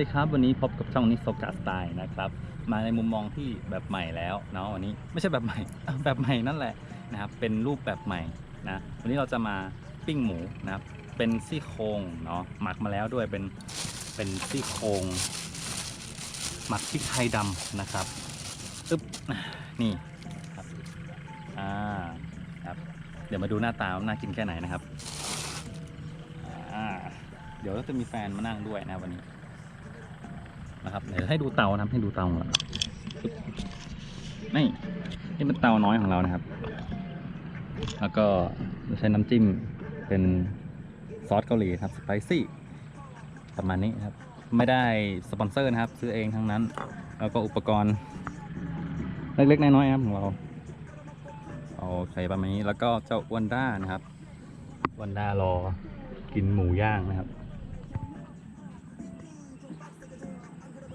สวัสดีครับ วันนี้พบกับช่องนิโซกาสไตล์นะครับ มาในมุมมองที่แบบใหม่แล้วเนาะวันนี้ไม่ใช่แบบใหม่แบบใหม่นั่นแหละนะครับเป็นรูปแบบใหม่นะวันนี้เราจะมาปิ้งหมูนะครับเป็นซี่โครงเนาะหมักมาแล้วด้วยเป็นเป็นซี่โครงหมักพริกไทยดำนะครับอึ๊บนี่ครับอ่าครับเดี๋ยวมาดูหน้าตาว่าน่ากินแค่ไหนนะครับอ่าเดี๋ยวก็จะมีแฟนมานั่งด้วยนะวันนี้ นะครับเดี๋ยวให้ดูเตานะครับให้ดูเตาของเรานี่นี่เป็นเตาน้อยของเรานะครับ แล้วก็ใช้น้ำจิ้มเป็นซอสเกาหลีครับสไปซี่ประมาณนี้ครับ ไม่ได้สปอนเซอร์นะครับ ซื้อเองทั้งนั้น แล้วก็อุปกรณ์ เล็กๆน้อยๆครับของเราโอเคประมาณนี้แล้วก็เจ้าวันด้านะครับวันด้ารอกินหมูย่างนะครับ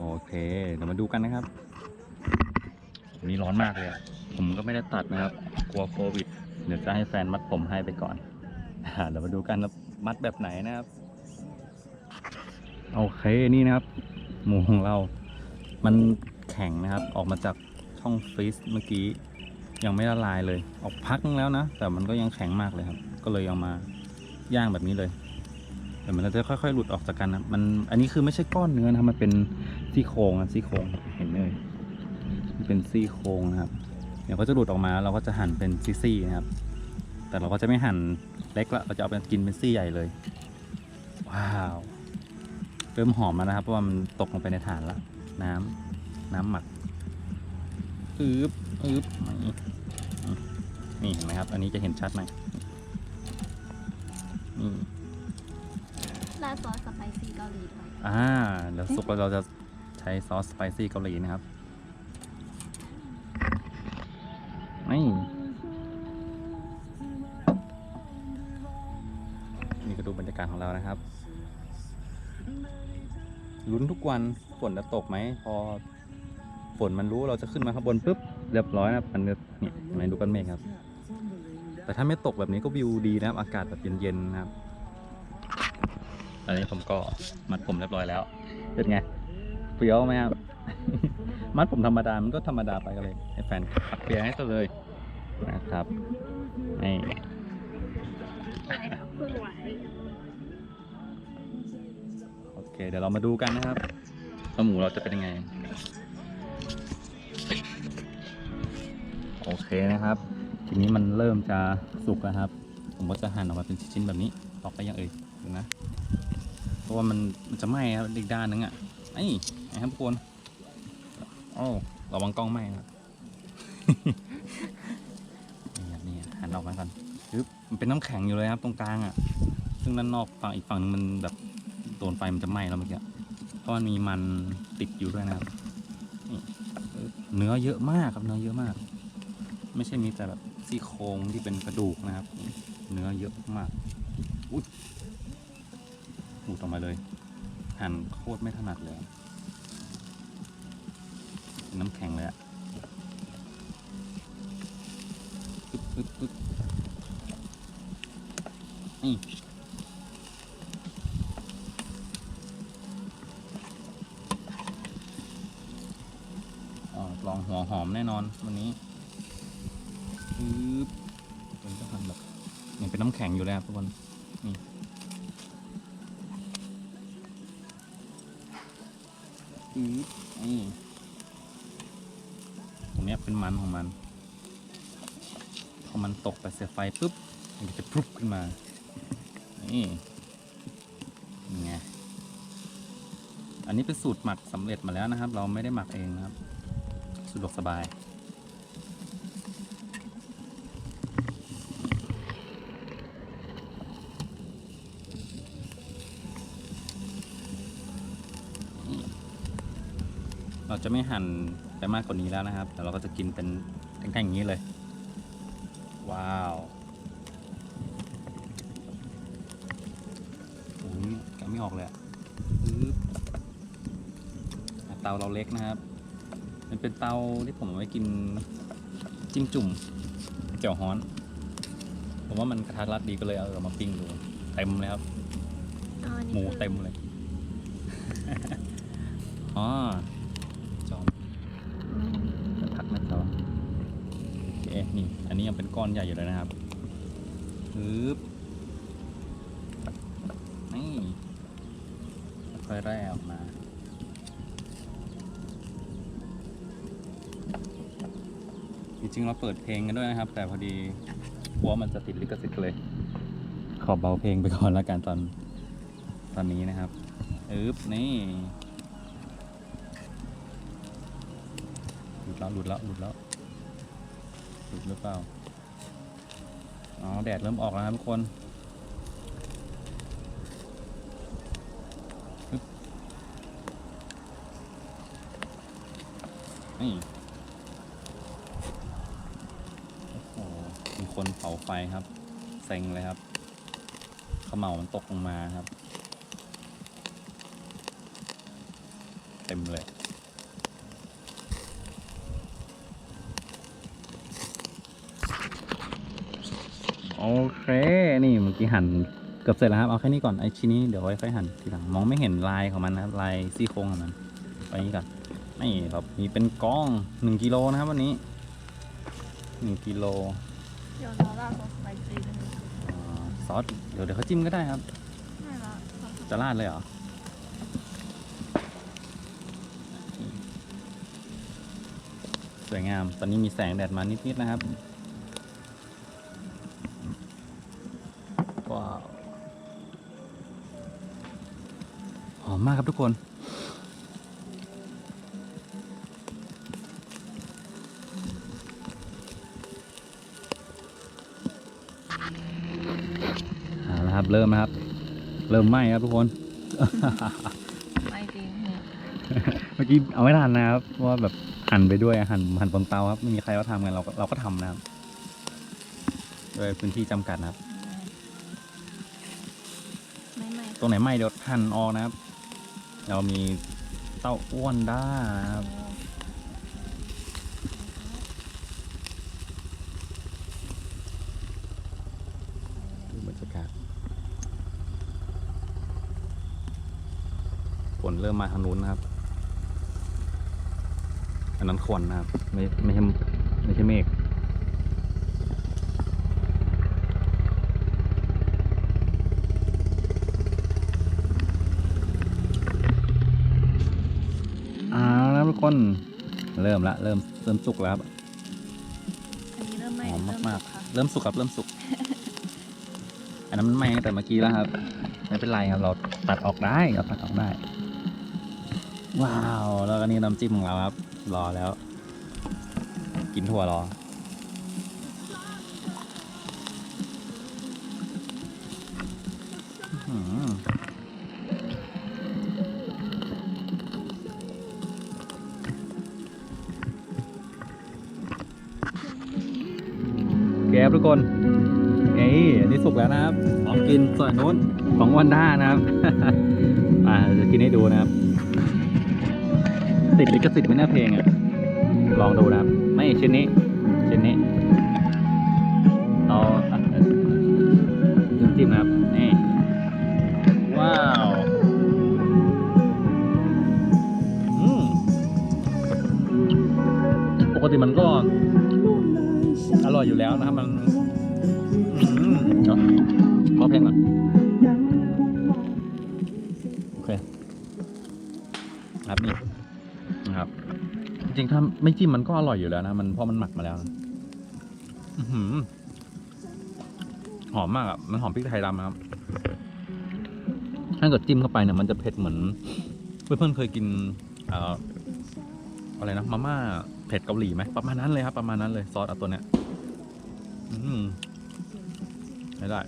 โอเค เดี๋ยวมาดูกันนะครับวันนี้ร้อนมากเลย ผมก็ไม่ได้ตัดนะครับ กลัวโควิด เดี๋ยวจะให้แฟนมัดผมให้ไปก่อน เดี๋ยวมาดูกันว่ามัดแบบไหนนะครับ โอเค นี่นะครับ หมูของเรา มันแข็งนะครับ ออกมาจากช่องฟรีซเมื่อกี้ ยังไม่ละลายเลย ออกพักแล้วนะ แต่มันก็ยังแข็งมากเลยครับ ก็เลยเอามาย่างแบบนี้เลย เดี๋ยวมันจะค่อยๆ หลุดออกจากกันนะมันอันนี้คือไม่ใช่ก้อนเนื้อนะครับมันเป็นซี่โครงอะซี่โครงเห็นเลยมันเป็นซี่โครงนะครับ เดี๋ยวก็จะหลุดออกมาเราก็จะหั่นเป็นซี่ๆนะครับ แต่เราก็จะไม่หั่นเล็กละเราจะเอาไปกินเป็นซี่ใหญ่เลย ว้าวเริ่มหอมแล้วนะครับเพราะว่ามันตกลงไปในฐานละน้ำน้ำหมักอึบอึบนี่นี่เห็นไหมครับ อันนี้จะเห็นชัดหน่อยนี่ ราดซอสสไปซี่เกาหลีด้วยอ่าเดี๋ยวสุกแล้วเราจะใช้ซอสสไปซี่เกาหลีนะครับนี่นี่ก็ดูบรรยากาศของเรานะครับลุ้นทุกวันฝนจะตกไหมพอฝนมันรู้เราจะขึ้นมาข้างบนปุ๊บเรียบร้อยนะมันจะนี่เห็นไหมดูก้อนเมฆครับ แต่ถ้าไม่ตกแบบนี้ก็วิวดีนะครับ อากาศแบบเย็นๆนะครับ อันนี้ผมก็มัดผมเรียบร้อยแล้ว เป็นไงเฟี้ยวไหมครับ มัดผมธรรมดา มันก็ธรรมดาไปก็เลย ให้แฟนขัดเปียให้ซะเลยนะครับนี่โอเค เดี๋ยวเรามาดูกันนะครับว่าหมูเราจะเป็นยังไง โอเคนะครับ ทีนี้มันเริ่มจะสุกแล้วครับ ผมก็จะหั่นออกมาเป็นชิ้นๆแบบนี้ออกไปยังเอ่ยดูนะเพราะว่ามันมันจะไหม้ครับอีกด้านนึงอะไอ้ไอ้ครับทุกคนโอ้ระวังกล้องไหม้นะครับนี่ครับนี่หันออกมาก่อนปึ๊บมันเป็นน้ำแข็งอยู่เลยครับตรงกลางอะ ซึ่งด้านนอกฝั่งอีกฝั่งนึงมันแบบโดนไฟมันจะไหม้แล้วเมื่อกี้เพราะมันมีมันติดอยู่ด้วยนะครับเนื้อเยอะมากครับเนื้อเยอะมาก ไม่ใช่มีแต่แบบซี่โครงที่เป็นกระดูกนะครับ เนื้อเยอะมาก อุ้ยหลุดออมาเลย หั่นโคตรไม่ถนัดเลย น้ำแข็งเลยอะปึ๊บปึ๊บปึ๊บนี่อ๋อลองหัวหอมแน่นอนวันนี้ปึ๊บ เป็นน้ำแข็งอยู่เลยครับทุกคนอือนี่ตรงนี้เป็นมันของมันพอมันตกไปเสียไฟปุ๊บมันจะพรุบขึ้นมานี่นี่ไงอันนี้เป็นสูตรหมักสำเร็จมาแล้วนะครับ เราไม่ได้หมักเองนะครับสะดวกสบาย เราจะไม่หั่นไปมากกว่านี้แล้วนะครับ แต่เราก็จะกินเป็นแท่งๆอย่างนี้เลย ว้าวโอ้ยแกะไม่ออกเลยอะปึ๊บอะเตาเราเล็กนะครับ มันเป็นเตาที่ผมเอาไว้กินจิ้มจุ่มเจียวฮ้อน ผมว่ามันกระทะรัดดีก็เลยเอาออกมาปิ้งดูเต็มเลยครับอ๋ออันนี้หมูคือเต็มเลยอ๋อจอมจะพักนะจอม โอเคนี่อันนี้ยังเป็นก้อนใหญ่อยู่เลยนะครับปึ๊บนี่ค่อยๆแร่ออกมาจริงๆเราเปิดเพลงกันด้วยนะครับ แต่พอดีกลัวมันจะติดลิขสิทธิ์เลย ขอเบาเพลงไปก่อนแล้วกันตอนตอนนี้นะครับอึ๊บนี่หลุดแล้วหลุดแล้วหลุดแล้ว หรือเปล่า อ๋อ แดดเริ่มออกแล้วครับทุกคนนี่โอ้โห มีคนเผาไฟครับ เซ็งเลยครับขมเหลามันตกลงมาครับ เต็มเลย โอเค นี่เมื่อกี้หั่นเกือบเสร็จแล้วครับ เอาแค่นี้ก่อน ไอ้ชิ้นนี้เดี๋ยวไว้ค่อยหั่นทีหลัง มองไม่เห็นลายของมันนะครับ ลายซี่โครงของมันไว้นี้ก่อน นี่ครับ มีเป็นกล้องหนึ่งกิโลนะครับวันนี้หนึ่งกิโล เดี๋ยวเราลาดซอสสไปซี่ด้วยนะอ่าซอส เดี๋ยวเดี๋ยวเขาจิ้มก็ได้ครับ ไม่ละซอสจะราดเลยเหรอ สวยงาม ตอนนี้มีแสงแดดมานิดๆนะครับ มมากครับทุกคน เอาละครับ เริ่มนะครับ เริ่มไหม้ครับทุกคน ไม่จริงเนี่ยเมื่อกี้เอาไม่ทันนะครับเพราะว่าแบบหั่นไปด้วยหั่นหั่นบนเตาครับไม่มีใครเขาทำกันเราก็เราก็ทำนะครับด้วยพื้นที่จำกัดนะครับ ไม่ไม่ ตรงไหนไหม้เดี๋ยวหั่นออกนะครับ เรามีเต้าอ้วนด้านะครับ ดูบรรยากาศฝนเริ่มมาทางนู้นนะครับ อันนั้นควันนะครับ ไม่ไม่ใช่ไม่ใช่เมฆเอา แล้วทุกคนเริ่มละ เริ่มเริ่มสุกแล้วครับอันนี้เริ่มไหม้หอมเริ่มากสุค่ะๆเริ่มสุกครับ เริ่มสุก อันนั้นมันไหม้ตั้งแต่เมื่อกี้แล้วครับ ไม่เป็นไรครับ เราตัดออกได้เราตัดออกได้ ว้าว แล้วก็นี่น้ำจิ้มของเราครับ รอแล้ว กินถั่วรออื้อ ทุกคนนี่อันนี้สุกแล้วนะครับพร้อมกินส่วนนู้นของวันด้านะครับอ่าจะกินให้ดูนะครับ ติดลิขสิทธิ์ไม่น่าเพลงอะ ลองดูนะครับ ไม่ชิ้นนี้ชิ้นนี้เอาอะน้ำจิ้มนะครับ นี่ ว้าวอืมปกติมันก็ อร่อยอยู่แล้วนะครับมันอืมเดี๋ยวขอเพลงก่อนโอเคครับนี่นะครับ จริงๆถ้าไม่จิ้มมันก็อร่อยอยู่แล้วนะมันเพราะมันหมักมาแล้วนะอื้อหือหอมมากอะมันหอมพริกไทยดำนะครับ ถ้าเกิดจิ้มเข้าไปเนี่ยมันจะเผ็ดเหมือนเพื่อนๆเคยกินเอ่ออะไรนะมาม่าเผ็ดเกาหลีไหมประมาณนั้นเลยครับประมาณนั้นเลยซอสเอาตัวเนี้ยอืม ไม่ได้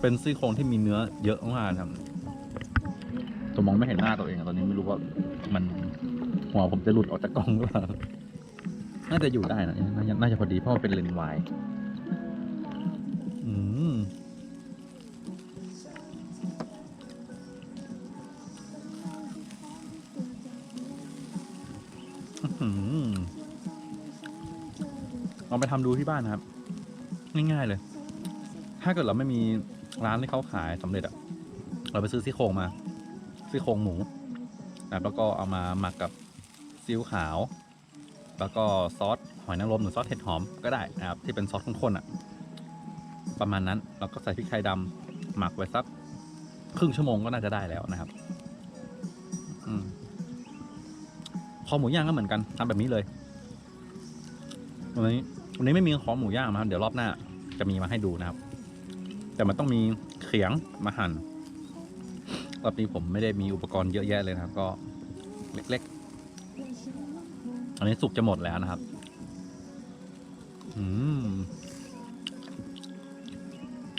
เป็นซี่โครงที่มีเนื้อเยอะมากครับตัวมองไม่เห็นหน้าตัวเองอะตอนนี้ไม่รู้ว่ามันหัวผมจะหลุดออกจากกล้องหรือเปล่า น่าจะอยู่ได้นะ น่าจะน่าจะพอดีเพราะว่าเป็นเลนส์วาย องไปทำดูที่บ้านนะครับ ง่ายๆเลย ถ้าเกิดเราไม่มีร้านที่เขาขายสำเร็จอะเราไปซื้อซี่โครงมาซี่โครงหมูนะแล้วก็เอามาหมักกับซีอิ๊วขาว แล้วก็ซอสหอยนางรมหรือซอสเห็ดหอมก็ได้นะครับที่เป็นซอสข้นๆอะประมาณนั้นแล้วก็ใส่พริกไทยดำหมักไว้สักครึ่งชั่วโมงก็น่าจะได้แล้วนะครับอคอหมูย่างก็เหมือนกันทำแบบนี้เลยวันนี้ วันนี้ไม่มีคอหมูย่างมาครับเดี๋ยวรอบหน้า จะมีมาให้ดูนะครับ แต่มันต้องมีเขียงมาหั่นรอบนี้ผมไม่ได้มีอุปกรณ์เยอะแยะเลยนะครับ ก็เล็กๆ อันนี้สุกจะหมดแล้วนะครับ อืม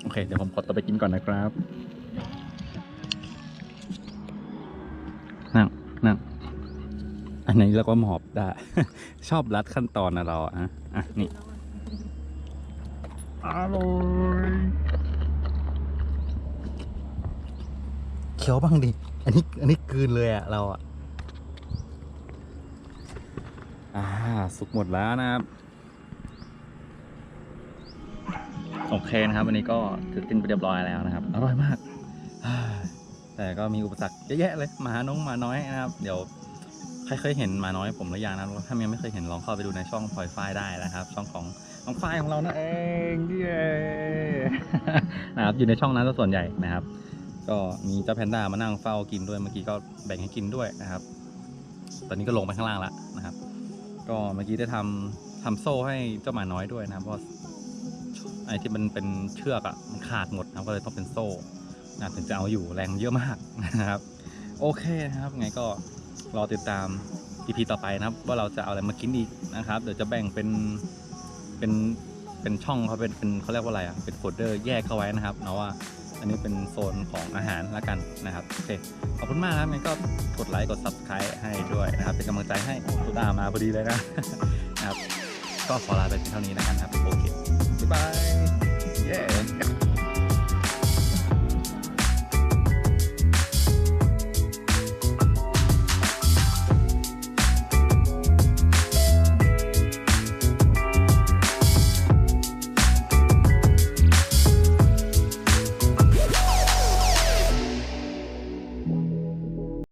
โอเค เดี๋ยวผมขอตัวไปกินก่อนนะครับ นนี้เราก็หมอบได้ ชอบรัดขั้นตอนนะเราอะฮะอะนี่อร่อยเคี้ยวบ้างดิ อันนี้อันนี้กลืนเลยอะเราอะอ่า สุกหมดแล้วนะครับ โอเคนะครับวันนี้ก็ถือกินไปเรียบร้อยแล้วนะครับ อร่อยมากอ่าแต่ก็มีอุปสรรคเยอะแยะเลยหมาน้องหมาน้อยนะครับ เดี๋ยว ใครเคยเห็นหมาน้อยผมหรือยังนะถ้ายังไม่เคยเห็นลองเข้าไปดูในช่องพลอยฝ้ายได้นะครับ ช่องของน้องฝ้ายของเรานั่นเองเย้นะครับอยู่ในช่องนั้นซะส่วนใหญ่นะครับ ก็มีเจ้าแพนด้ามานั่งเฝ้ากินด้วยเมื่อกี้ก็แบ่งให้กินด้วยนะครับ ตอนนี้ก็ลงไปข้างล่างแล้วนะครับ ก็เมื่อกี้ได้ทำทำโซ่ให้เจ้าหมาน้อยด้วยนะครับเพราะไอ้ที่มันเป็นเชือกอะมันขาดหมดนะก็เลยต้องเป็นโซ่นะถึงจะเอาอยู่แรงเยอะมากนะครับ โอเคนะครับไงก็ รอติดตาม EP ต่อไปนะครับ ว่าเราจะเอาอะไรมากินอีกนะครับ เดี๋ยวจะแบ่งเป็นเป็นเป็นช่องเขาเป็นเป็นเขาเรียกว่าอะไรอะเป็นโฟลเดอร์แยกเข้าไว้นะครับเนาะว่าอันนี้เป็นโซนของอาหารละกันนะครับโอเคขอบคุณมากครับงั้นก็กดไลค์กด subscribe ให้ด้วยนะครับ เป็นกำลังใจให้ตุดามาพอดีเลยนะนะครับก็ขอลาไปเพียงเท่านี้นะครับโอเคบ๊ายบายเย้